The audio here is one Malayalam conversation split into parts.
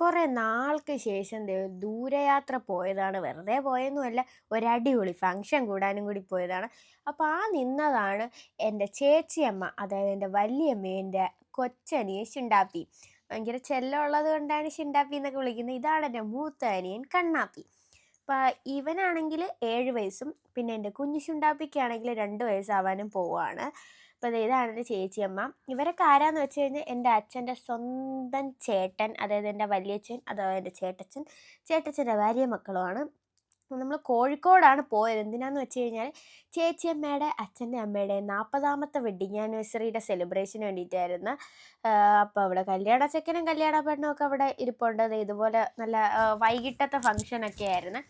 കുറേ നാൾക്ക് ശേഷം ദൂരയാത്ര പോയതാണ്. വെറുതെ പോയൊന്നുമല്ല ഒരടിപൊളി ഫംഗ്ഷൻ കൂടാനും കൂടി പോയതാണ്. അപ്പോൾ ആ നിന്നതാണ് എന്റെ ചേച്ചിയമ്മ അതായത് എന്റെ വലിയമ്മേന്റെ കൊച്ചനിയെ ഷിണ്ടാപ്പി ഭയങ്കര ചെല്ലമുള്ളത് കൊണ്ടാണ് ഷിണ്ടാപ്പി എന്നൊക്കെ വിളിക്കുന്നത്. ഇതാണ് എന്റെ മൂത്ത അനിയൻ കണ്ണാപ്പി. അപ്പം ഇവനാണെങ്കിൽ ഏഴ് വയസ്സും പിന്നെ എന്റെ കുഞ്ഞു ഷിണ്ടാപ്പിക്കാണെങ്കിൽ രണ്ട് വയസ്സാവാനും പോവുകയാണ് അപ്പോൾ ഇതാണ് എന്റെ ചേച്ചിയമ്മ ഇവരൊക്കെ ആരാന്ന് വെച്ച് കഴിഞ്ഞാൽ എന്റെ അച്ഛന്റെ സ്വന്തം ചേട്ടൻ അതായത് എന്റെ വലിയച്ഛൻ അതായത് എന്റെ ചേട്ടച്ചൻ ചേട്ടച്ചന്റെ ഭാര്യ മക്കളുമാണ്. നമ്മൾ കോഴിക്കോടാണ് പോയത്. എന്തിനാന്ന് വെച്ച് കഴിഞ്ഞാൽ ചേച്ചിയമ്മയുടെ അച്ഛന്റെ അമ്മയുടെ നാൽപ്പതാമത്തെ വെഡിങ് ആനിവേഴ്സറിയുടെ സെലിബ്രേഷന് വേണ്ടിയിട്ടായിരുന്നു. അപ്പോൾ അവിടെ കല്യാണ ചെക്കനും കല്യാണ പെണ്ണും ഒക്കെ അവിടെ ഇരിപ്പുണ്ട്. ഇതുപോലെ നല്ല വൈകിട്ടത്തെ ഫംഗ്ഷനൊക്കെ ആയിരുന്നു.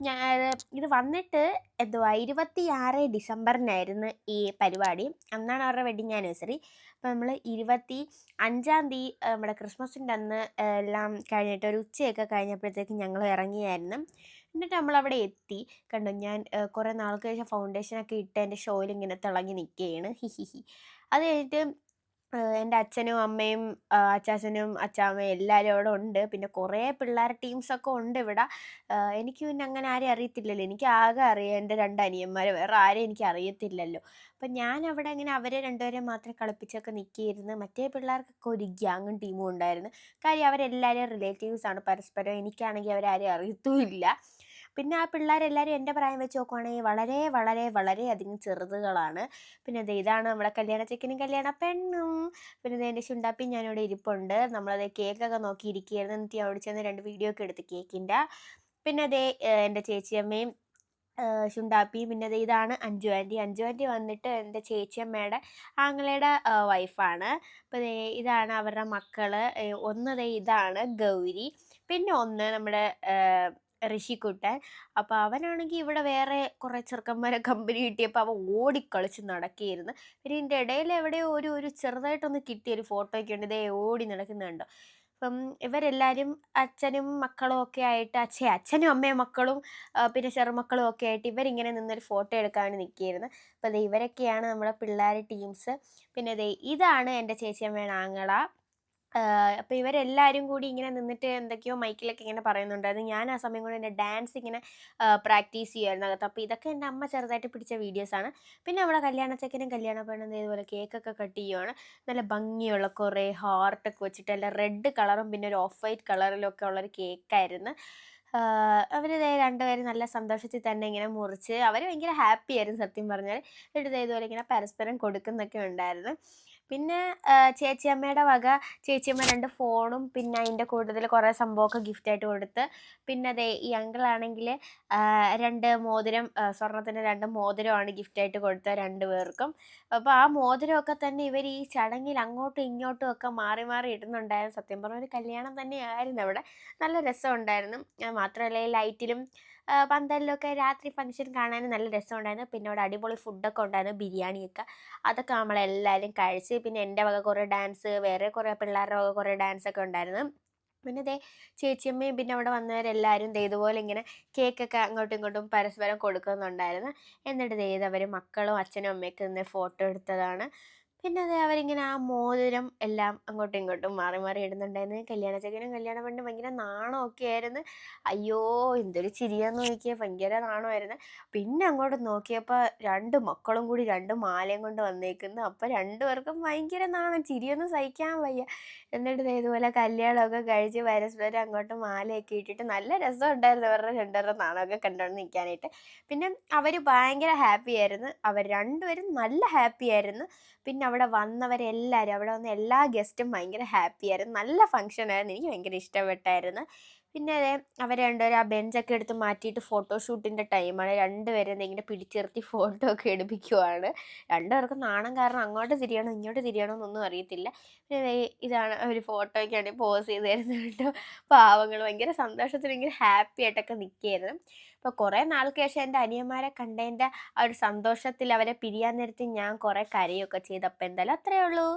ഞാൻ ഇത് വന്നിട്ട് എന്തുവാ ഇരുപത്തി ആറ് ഡിസംബറിനായിരുന്നു ഈ പരിപാടി. അന്നാണ് അവരുടെ വെഡിങ് ആനിവേഴ്സറി. അപ്പോൾ നമ്മൾ ഇരുപത്തി അഞ്ചാം തീയതി നമ്മുടെ ക്രിസ്മസിന്റെ അന്ന് എല്ലാം കഴിഞ്ഞിട്ട് ഒരു ഉച്ചയൊക്കെ കഴിഞ്ഞപ്പോഴത്തേക്ക് ഞങ്ങൾ ഇറങ്ങിയായിരുന്നു. എന്നിട്ട് നമ്മളവിടെ എത്തി. കണ്ടു ഞാൻ കുറേ നാൾക്ക് ശേഷം ഫൗണ്ടേഷനൊക്കെ ഇട്ട് എന്റെ ഷോയിൽ ഇങ്ങനെ തിളങ്ങി നിൽക്കുകയാണ്. ഹി ഹി ഹി. അത് കഴിഞ്ഞിട്ട് എന്റെ അച്ഛനും അമ്മയും അച്ചാച്ചനും അച്ചാമ്മയും എല്ലാവരും അവിടെ ഉണ്ട്. പിന്നെ കുറേ പിള്ളേർ ടീംസൊക്കെ ഉണ്ട് ഇവിടെ. എനിക്ക് പിന്നെ അങ്ങനെ ആരെയും അറിയത്തില്ലല്ലോ. എനിക്ക് ആകെ അറിയാം എന്റെ രണ്ട് അനിയന്മാരെ. വേറെ ആരെയും എനിക്ക് അറിയത്തില്ലല്ലോ. അപ്പം ഞാൻ അവിടെ ഇങ്ങനെ അവരെ രണ്ടുപേരെ മാത്രം കളിപ്പിച്ചൊക്കെ നിൽക്കിയിരുന്നു മറ്റേ പിള്ളേർക്കൊക്കെ ഒരു ഗ്യാങ്ങും ടീമും ഉണ്ടായിരുന്നു. കാര്യം അവരെല്ലാവരും റിലേറ്റീവ്സാണ് പരസ്പരം എനിക്കാണെങ്കിൽ അവരാരെയും അറിയത്തുമില്ല പിന്നെ ആ പിള്ളേരെല്ലാവരും എന്റെ പ്രായം വെച്ച് നോക്കുവാണെങ്കിൽ വളരെ വളരെ വളരെ അധികം ചെറുതുകളാണ്. പിന്നെ അത് ഇതാണ് നമ്മുടെ കല്യാണ ചെക്കനും കല്യാണ പെണ്ണും. പിന്നെ ഇത് എന്റെ ചുണ്ടാപ്പി ഞാനിവിടെ ഇരിപ്പുണ്ട്. നമ്മളത് കേക്കൊക്കെ നോക്കി ഇരിക്കുകയായിരുന്നു എന്നിട്ട് അവിടെ ചെന്ന് രണ്ട് വീഡിയോ ഒക്കെ എടുത്ത് കേക്കിന്റെ. പിന്നെ അതേ എന്റെ ചേച്ചിയമ്മയും ശുണ്ടാപ്പിയും പിന്നെ ഇതാണ് അഞ്ചു ആന്റി. അഞ്ചു ആന്റി വന്നിട്ട് എന്റെ ചേച്ചിയമ്മയുടെ ആങ്ങളയുടെ വൈഫാണ് അപ്പോൾ ഇതാണ് അവരുടെ മക്കൾ ഒന്ന് ഇതാണ് ഗൗരി. പിന്നെ ഒന്ന് നമ്മുടെ ഋഷിക്കുട്ടൻ. അപ്പോൾ അവനാണെങ്കിൽ ഇവിടെ വേറെ കുറേ ചെറുക്കന്മാരെ കമ്പനി കിട്ടിയപ്പോൾ അവൻ ഓടിക്കളിച്ച് നടക്കിയിരുന്നു. പിന്നെ ഇതിന്റെ ഇടയിൽ എവിടെയോ ഒരു ഒരു ചെറുതായിട്ടൊന്ന് കിട്ടിയ ഒരു ഫോട്ടോയൊക്കെ ഉണ്ട്. ഇതേ ഓടി നടക്കുന്നുണ്ട് അപ്പം ഇവരെല്ലാവരും അച്ഛനും മക്കളും ഒക്കെ ആയിട്ട് അച്ഛ അച്ഛനും അമ്മയും മക്കളും പിന്നെ ചെറുമക്കളും ഒക്കെ ആയിട്ട് ഇവരിങ്ങനെ നിന്നൊരു ഫോട്ടോ എടുക്കാൻ നിൽക്കുകയായിരുന്നു. അപ്പോൾ ഇവരൊക്കെയാണ് നമ്മുടെ പിള്ളേർ ടീംസ്. പിന്നെ ഇതാണ് എന്റെ ചേച്ചിയമ്മയുടെ ആങ്ങള. അപ്പോൾ ഇവരെല്ലാരും കൂടി ഇങ്ങനെ നിന്നിട്ട് എന്തൊക്കെയോ മൈക്കിലൊക്കെ ഇങ്ങനെ പറയുന്നുണ്ടായിരുന്നു. ഞാൻ ആ സമയം കൊണ്ട് എന്റെ ഡാൻസ് ഇങ്ങനെ പ്രാക്ടീസ് ചെയ്യുമായിരുന്നു അകത്ത്. അപ്പോൾ ഇതൊക്കെ എന്റെ അമ്മ ചെറുതായിട്ട് പിടിച്ച വീഡിയോസ് ആണ്. പിന്നെ നമ്മുടെ കല്യാണച്ചക്കനും കല്യാണ പെണ്ണും ഇതുപോലെ കേക്കൊക്കെ കട്ട് ചെയ്യുവാണ്. നല്ല ഭംഗിയുള്ള കുറേ ഹാർട്ടൊക്കെ വെച്ചിട്ട് അല്ല റെഡ് കളറും പിന്നെ ഒരു ഓഫ് വൈറ്റ് കളറിലൊക്കെ ഉള്ളൊരു കേക്കായിരുന്നു അവർ രണ്ടുപേരും നല്ല സന്തോഷത്തിൽ തന്നെ ഇങ്ങനെ മുറിച്ച് അവർ ഭയങ്കര ഹാപ്പി ആയിരുന്നു സത്യം പറഞ്ഞാൽ ഇതുപോലെ ഇങ്ങനെ പരസ്പരം കൊടുക്കുന്നൊക്കെ ഉണ്ടായിരുന്നു. പിന്നെ ചേച്ചിയമ്മയുടെ വക ചേച്ചിയമ്മ രണ്ട് ഫോണും പിന്നെ അതിന്റെ കൂടുതൽ കുറേ സംഭവമൊക്കെ ഗിഫ്റ്റായിട്ട് കൊടുത്ത് പിന്നെ അതെ ഈ അങ്കിളാണെങ്കിൽ രണ്ട് മോതിരം സ്വർണത്തിന്റെ രണ്ട് മോതിരമാണ് ഗിഫ്റ്റ് ആയിട്ട് കൊടുത്തത് രണ്ട് പേർക്കും. അപ്പോൾ ആ മോതിരമൊക്കെ തന്നെ ഇവർ ഈ ചടങ്ങിൽ അങ്ങോട്ടും ഇങ്ങോട്ടും ഒക്കെ മാറി മാറി ഇടുന്നുണ്ടായിരുന്നു. സത്യം പറഞ്ഞ ഒരു കല്യാണം തന്നെയായിരുന്നു അവിടെ. നല്ല രസമുണ്ടായിരുന്നു. മാത്രമല്ല ഈ ലൈറ്റിലും പന്തലിലൊക്കെ രാത്രി ഫംഗ്ഷൻ കാണാനും നല്ല രസമുണ്ടായിരുന്നു. പിന്നെ അവിടെ അടിപൊളി ഫുഡൊക്കെ ഉണ്ടായിരുന്നു ബിരിയാണിയൊക്കെ അതൊക്കെ നമ്മളെല്ലാവരും കഴിച്ച് പിന്നെ എന്റെ വക കുറേ ഡാൻസ് വേറെ കുറേ പിള്ളേരുടെ വക കുറേ ഡാൻസൊക്കെ ഉണ്ടായിരുന്നു. പിന്നെ ദേ ചേച്ചിയമ്മയും പിന്നെ അവിടെ വന്നവരെല്ലാവരും ദേ ഇതുപോലെ ഇങ്ങനെ കേക്കൊക്കെ അങ്ങോട്ടും ഇങ്ങോട്ടും പരസ്പരം കൊടുക്കുന്നുണ്ടായിരുന്നു. എന്നിട്ട് ദേ അവർ മക്കളും അച്ഛനും അമ്മയൊക്കെ നിന്ന് ഫോട്ടോ എടുത്തതാണ്. പിന്നെ അത് അവരിങ്ങനെ ആ മോതിരം എല്ലാം അങ്ങോട്ടും ഇങ്ങോട്ടും മാറി മാറി ഇടുന്നുണ്ടായിരുന്നു. കല്യാണ ചെക്കനും കല്യാണ പെണ്ണും ഭയങ്കര നാണമൊക്കെ ആയിരുന്നു. അയ്യോ എന്തൊരു ചിരിയാന്ന് നോക്കിയാൽ ഭയങ്കര നാണമായിരുന്നു. പിന്നെ അങ്ങോട്ട് നോക്കിയപ്പോൾ രണ്ട് മക്കളും കൂടി രണ്ട് മാലയും കൊണ്ട് വന്നേക്കുന്നു. അപ്പോൾ രണ്ടുപേർക്കും ഭയങ്കര നാണം. ചിരിയൊന്നും സഹിക്കാൻ വയ്യ. എന്നിട്ട് ഇതുപോലെ കല്യാണമൊക്കെ കഴിച്ച് പരസ്പരം അങ്ങോട്ട് മാലയൊക്കെ ഇട്ടിട്ട് നല്ല രസം ഉണ്ടായിരുന്നു അവരുടെ രണ്ടുപേരുടെ നാണമൊക്കെ കണ്ടുകൊണ്ട് നിൽക്കാനായിട്ട് പിന്നെ അവർ ഭയങ്കര ഹാപ്പി ആയിരുന്നു. അവർ രണ്ടുപേരും നല്ല ഹാപ്പി ആയിരുന്നു. പിന്നെ അവിടെ വന്നവരെല്ലാവരും അവിടെ വന്ന എല്ലാ ഗസ്റ്റും ഭയങ്കര ഹാപ്പിയായിരുന്നു നല്ല ഫങ്ഷൻ ആയിരുന്നു. എനിക്ക് ഭയങ്കര ഇഷ്ടപ്പെട്ടായിരുന്നു. പിന്നെ അതെ അവർ രണ്ടുപേരും ആ ബെഞ്ചൊക്കെ എടുത്ത് മാറ്റിയിട്ട് ഫോട്ടോഷൂട്ടിന്റെ ടൈമാണ്. രണ്ടുപേരും ഇങ്ങനെ പിടിച്ചിർത്തി ഫോട്ടോ ഒക്കെ എടുപ്പിക്കുവാണ്. രണ്ടുപേർക്കും നാണം കാരണം അങ്ങോട്ട് തിരിയണോ ഇങ്ങോട്ട് തിരിയണോ എന്നൊന്നും അറിയത്തില്ല. പിന്നെ ഇതാണ് ഒരു ഫോട്ടോയ്ക്കാണ് പോസ് ചെയ്ത് തരുന്നത് കേട്ടോ. പാവങ്ങൾ ഭയങ്കര സന്തോഷത്തിൽ ഭയങ്കര ഹാപ്പി ആയിട്ടൊക്കെ നിൽക്കുകയായിരുന്നു. അപ്പോൾ കുറേ നാൾക്ക് ശേഷം എന്റെ അനിയന്മാരെ കണ്ടതിന്റെ ആ ഒരു സന്തോഷത്തിൽ അവരെ പിരിയാൻ നേരത്ത് ഞാൻ കുറേ കരയൊക്കെ ചെയ്തപ്പോൾ എന്തായാലും അത്രയേ ഉള്ളൂ.